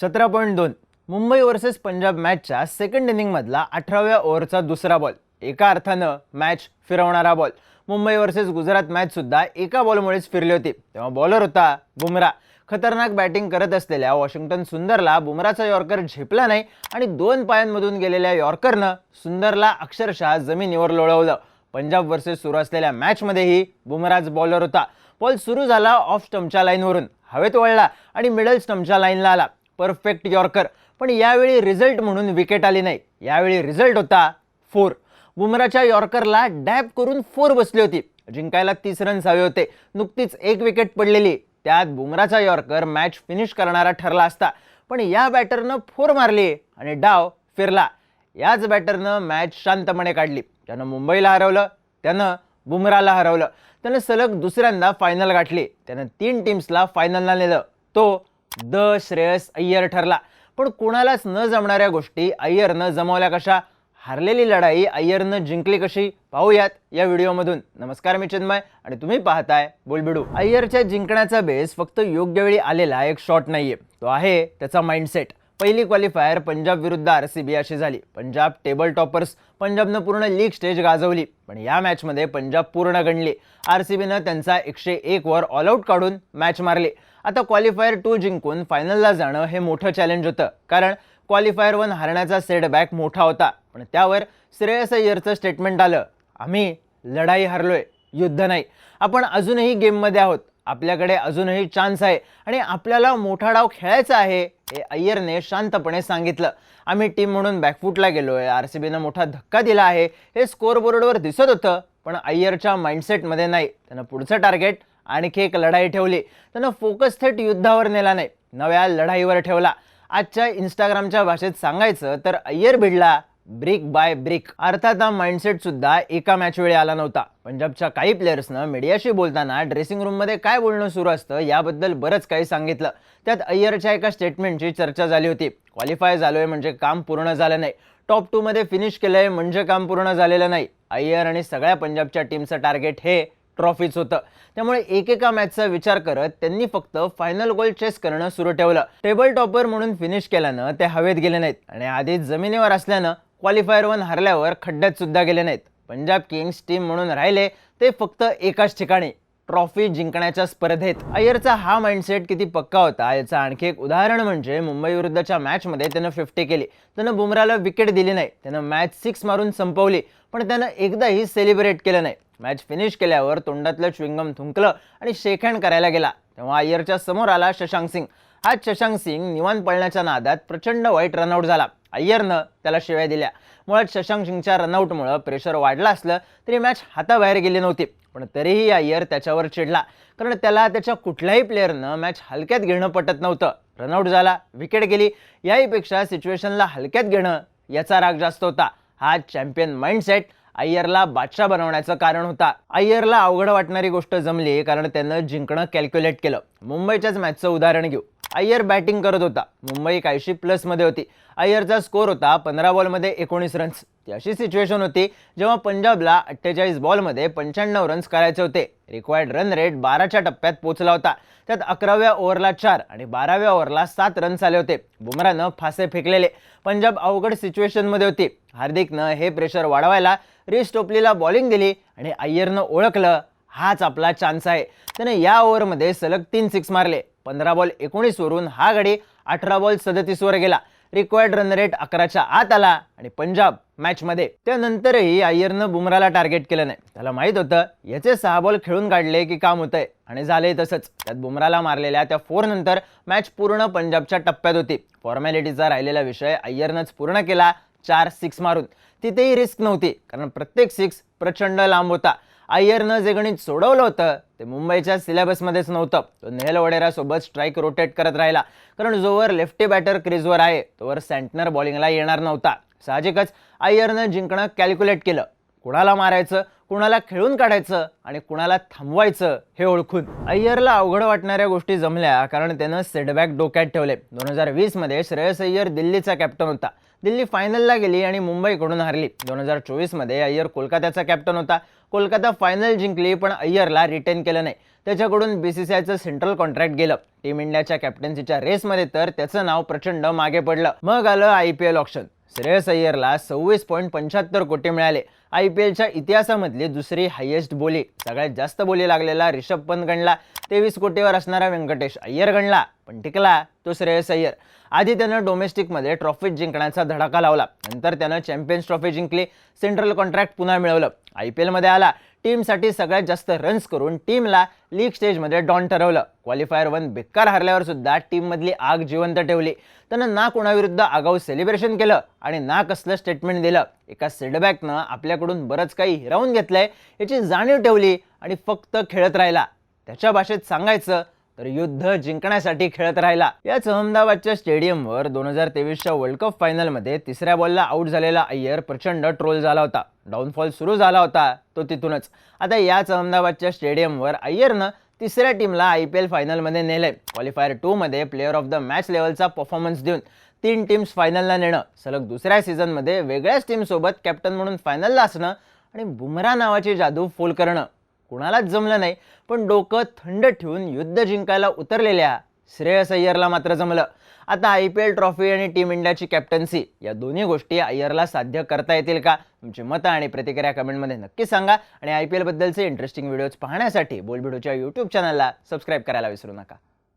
सतरा पॉईंट दोन. मुंबई वर्सेस पंजाब मॅचच्या सेकंड इनिंगमधला अठराव्या ओव्हरचा दुसरा बॉल एका अर्थानं मॅच फिरवणारा बॉल मुंबई वर्सेस गुजरात मॅचसुद्धा एका बॉलमुळेच फिरली होती. तेव्हा बॉलर होता बुमरा. खतरनाक बॅटिंग करत असलेल्या वॉशिंग्टन सुंदरला बुमराचा यॉर्कर झेपला नाही आणि दोन पायांमधून गेलेल्या यॉर्करनं सुंदरला अक्षरशः जमिनीवर लोळवलं. पंजाब वर्सेस सुरू असलेल्या मॅचमध्येही बुमराच बॉलर होता. बॉल सुरू झाला ऑफ स्टम्पच्या लाईनवरून हवेत वळला आणि मिडल स्टम्पच्या लाईनला आला. Perfect yorker. पण यावेळी रिझल्ट म्हणून विकेट आली नाही. यावेळी रिझल्ट होता फोर. बुमराच्या यॉर्करला डॅप करून फोर बसली होती. जिंकायला तीस रन्स हवे होते. नुकतीच एक विकेट पडलेली. त्यात बुमराचा यॉर्कर मॅच फिनिश करणारा ठरला असता. पण या बॅटरनं फोर मारली आणि डाव फिरला. याच बॅटरनं मॅच शांतपणे काढली. त्यानं मुंबईला हरवलं. त्यानं बुमराला हरवलं. त्यानं सलग दुसऱ्यांदा फायनल गाठली. त्यानं तीन टीम्सला फायनलला नेलं. तो द श्रेयस अय्यर ठरला. पण कोणालाच न जमणाऱ्या गोष्टी अय्यरनं जमवल्या कशा? हारलेली लढाई अय्यरनं जिंकली कशी? पाहूयात या व्हिडिओमधून. नमस्कार मी चिन्मय आणि तुम्ही पाहताय बोलबिडू. अय्यरच्या जिंकण्याचा बेस फक्त योग्य वेळी आलेला एक शॉट नाहीये. तो आहे त्याचा माइंडसेट पहिली क्वालिफायर पंजाब विरुद्ध आर सी बी अशी झाली. पंजाब टेबल टॉपर्स पंजाबनं पूर्ण लीग स्टेज गाजवली. पण या मॅचमध्ये पंजाब पूर्ण गणली. आर सी बीनं त्यांचा एकशे एक वर ऑलआऊट काढून मॅच मारली. आता क्वालिफायर टू जिंकून फायनलला जाणं हे मोठं चॅलेंज होतं. कारण क्वालिफायर वन हारण्याचा सेटबॅक मोठा होता. पण त्यावर श्रेयस अय्यरचं स्टेटमेंट आलं. आम्ही लढाई हारलोय. युद्ध नाही. आपण अजूनही गेममध्ये आहोत. आपल्याकडे अजूनही चान्स आहे. आणि आपल्याला मोठा डाव खेळायचा आहे हे अय्यरने शांतपणे सांगितलं. आम्ही टीम म्हणून बॅकफूटला गेलो आहे आर सी बीनं मोठा धक्का दिला आहे. हे स्कोअरबोर्डवर दिसत होतं पण अय्यरच्या माइंडसेटमध्ये नाही. त्यानं पुढचं टार्गेट आणखी एक लढाई ठेवली. त्यानं फोकस थेट युद्धावर नेला नाही. नव्या लढाईवर ठेवला. आजच्या इंस्टाग्रामच्या भाषेत सांगायचं तर अय्यर भिडला ब्रिक बाय ब्रिक. अर्थात हा माइंडसेट सुद्धा एका मॅच वेळी आला नव्हता. पंजाबच्या काही प्लेयर्सनं मीडियाशी बोलताना ड्रेसिंग रूममध्ये काय बोलणं सुरू असतं याबद्दल बरंच काही सांगितलं. त्यात अय्यरच्या एका स्टेटमेंटची चर्चा झाली होती. क्वालिफाय झालोय म्हणजे काम पूर्ण झालं नाही. टॉप टू मध्ये फिनिश केलंय म्हणजे काम पूर्ण झालेलं नाही. अय्यर आणि सगळ्या पंजाबच्या टीमचं टार्गेट हे ट्रॉफीच होतं. त्यामुळे एकेका मॅचचा विचार करत त्यांनी फक्त फायनल गोल चेस करणं सुरू ठेवलं. टेबल टॉपर म्हणून फिनिश केल्यानं ते हवेत गेले नाहीत. आणि आधीच जमिनीवर असल्यानं क्वालिफायर वन हरल्यावर खड्ड्यात सुद्धा गेले नाहीत. पंजाब किंग्स टीम म्हणून राहिले ते फक्त एकाच ठिकाणी. ट्रॉफी जिंकण्याच्या स्पर्धेत. अय्यरचा हा माइंडसेट किती पक्का होता याचं आणखी एक उदाहरण म्हणजे मुंबई विरुद्धच्या मॅचमध्ये त्यानं फिफ्टी केली. त्यानं बुमराला विकेट दिली नाही. त्यानं मॅच सिक्स मारून संपवली पण त्यानं एकदाही सेलिब्रेट केलं नाही. मॅच फिनिश केल्यावर तोंडातलं च्विंगम थुंकलं आणि शेक हँड करायला गेला. तेव्हा अय्यरच्या समोर आला शशांक सिंग. हा शशांक सिंग निवांत पळण्याच्या नादात प्रचंड वाईट रनआउट झाला. अय्यरनं त्याला शिवाय दिल्या. मुळात शशांक सिंगच्या रनआउटमुळं प्रेशर वाढलं असलं तरी मॅच हाताबाहेर गेली नव्हती. पण तरीही अय्यर त्याच्यावर चिडला. कारण त्याला त्याच्या कुठल्याही प्लेअरनं मॅच हलक्यात घेणं पटत नव्हतं. रनआउट झाला विकेट गेली याहीपेक्षा सिच्युएशनला हलक्यात घेणं याचा राग जास्त होता. हा चॅम्पियन माइंडसेट अय्यरला बादशाह बनवण्याचं कारण होता. अय्यरला अवघड वाटणारी गोष्ट जमली कारण त्यानं जिंकणं कॅल्क्युलेट केलं. मुंबईच्याच मॅचचं उदाहरण घेऊ. अय्यर बॅटिंग करत होता. मुंबई काहीशी प्लसमध्ये होती. अय्यरचा स्कोर होता पंधरा बॉलमध्ये एकोणीस रन्स ती अशी सिच्युएशन होती जेव्हा पंजाबला अठ्ठेचाळीस बॉलमध्ये पंच्याण्णव रन्स करायचे होते. रिक्वायर्ड रन रेट बाराच्या टप्प्यात पोहोचला होता. त्यात अकराव्या ओव्हरला चार आणि बाराव्या ओव्हरला सात रन्स आले होते. बुमरानं फासे फेकलेले. पंजाब अवघड सिच्युएशनमध्ये होती. हार्दिकनं हे प्रेशर वाढवायला रिस टोपलीला बॉलिंग दिली आणि अय्यरनं ओळखलं हाच आपला चान्स आहे. त्याने या ओव्हरमध्ये सलग तीन सिक्स मारले. पंधरा बॉल एकोणीसवरून हा गडी अठरा बॉल सदतीसवर गेला. रिक्वायर्ड रन रेट अकराच्या आत आला आणि पंजाब मॅचमध्ये त्यानंतरही अय्यरनं बुमराला टार्गेट केलं नाही. त्याला माहीत होतं याचे सहा बॉल खेळून काढले की काम होतंय. आणि झाले तसंच. त्यात बुमराला मारलेल्या त्या फोर नंतर मॅच पूर्ण पंजाबच्या टप्प्यात होती. फॉर्मॅलिटीचा राहिलेला विषय अय्यरनंच पूर्ण केला चार सिक्स मारून. तिथेही रिस्क नव्हती कारण प्रत्येक सिक्स प्रचंड लांब होता. अय्यरनं जे गणित सोडवलं होतं. ते मुंबईच्या सिलेबसमध्येच नव्हतं. तो नेहल वडेरासोबत स्ट्राईक रोटेट करत राहिला. कारण जोवर लेफ्टी बॅटर क्रीजवर आहे तोवर सँटनर बॉलिंगला येणार नव्हता. साहजिकच अय्यरनं जिंकणं कॅल्क्युलेट केलं. कुणाला मारायचं कुणाला खेळून काढायचं आणि कुणाला थांबवायचं हे ओळखून. अय्यरला अवघड वाटणाऱ्या गोष्टी जमल्या कारण त्यानं सेटबॅक डोक्यात ठेवले. दोन हजार वीसमध्ये श्रेयस अय्यर दिल्लीचा कॅप्टन होता. दिल्ली फायनलला गेली आणि मुंबईकडून हारली. दोन हजार चोवीसमध्ये अय्यर कोलकात्याचा कॅप्टन होता. कोलकाता फायनल जिंकली पण अय्यरला रिटेन केलं नाही. त्याच्याकडून बी सी सी आयचं सेंट्रल कॉन्ट्रॅक्ट गेलं. टीम इंडियाच्या कॅप्टन्सीच्या रेसमध्ये तर त्याचं नाव प्रचंड मागे पडलं. मग आलं I P L option Shreyas अय्यरला सव्वीस पॉईंट पंच्याहत्तर कोटी मिळाले. आय पी एलच्या इतिहासामधली दुसरी हायेस्ट बोली. सगळ्यात जास्त बोली लागलेला रिषभ पंत गणला. तेवीस कोटीवर असणारा व्यंकटेश अय्यर गणला. पण टिकला तो श्रेयस अय्यर. आधी त्यानं डोमेस्टिकमध्ये ट्रॉफी जिंकण्याचा धडाका लावला. नंतर त्यानं चॅम्पियन्स ट्रॉफी जिंकली. सेंट्रल कॉन्ट्रॅक्ट पुन्हा मिळवलं. आय पी एलमध्ये आला. टीमसाठी सगळ्यात जास्त रन्स करून टीमला लीग स्टेजमध्ये डॉन ठरवलं. क्वालिफायर वन बेकार हरल्यावर सुद्धा टीममधली आग जिवंत ठेवली. त्यानं ना कोणाविरुद्ध आगाऊ सेलिब्रेशन केलं आणि ना कसलं स्टेटमेंट दिलं. एका सेडबॅकनं आपल्याकडून बरंच काही हिरावून घेतलंय. याची जाणीव ठेवली आणि फक्त खेळत राहिला. त्याच्या भाषेत सांगायचं तर युद्ध जिंकण्यासाठी खेळत राहिला. याच अहमदाबादच्या स्टेडियमवर दोन हजार तेवीसच्या वर्ल्ड कप फायनलमध्ये तिसऱ्या बॉलला आऊट झालेला अय्यर प्रचंड ट्रोल झाला होता. डाऊनफॉल सुरू झाला होता तो तिथूनच. आता याच अहमदाबादच्या स्टेडियमवर अय्यरनं तिसऱ्या टीमला आय पी एल फायनलमध्ये नेले क्वालिफायर टूमध्ये प्लेअर ऑफ द मॅच लेवलचा परफॉर्मन्स देऊन तीन टीम्स फायनलला नेणं. सलग दुसऱ्या सीझनमध्ये वेगळ्याच टीमसोबत कॅप्टन म्हणून फायनलला असणं आणि बुमरा नावाची जादू फुल करणं. कुणालाच जमलं नाही पण डोकं थंड ठेवून युद्ध जिंकायला उतरलेल्या श्रेयस अय्यरला मात्र जमलं. आता आय पी एल ट्रॉफी आणि टीम इंडियाची कॅप्टन्सी या दोन्ही गोष्टी अय्यरला साध्य करता येतील का? तुमची मतं आणि प्रतिक्रिया कमेंटमध्ये नक्की सांगा आणि आय पी एलबद्दलचे इंटरेस्टिंग व्हिडिओज पाहण्यासाठी बोलबिडोच्या यूट्यूब चॅनलला सबस्क्राईब करायला विसरू नका.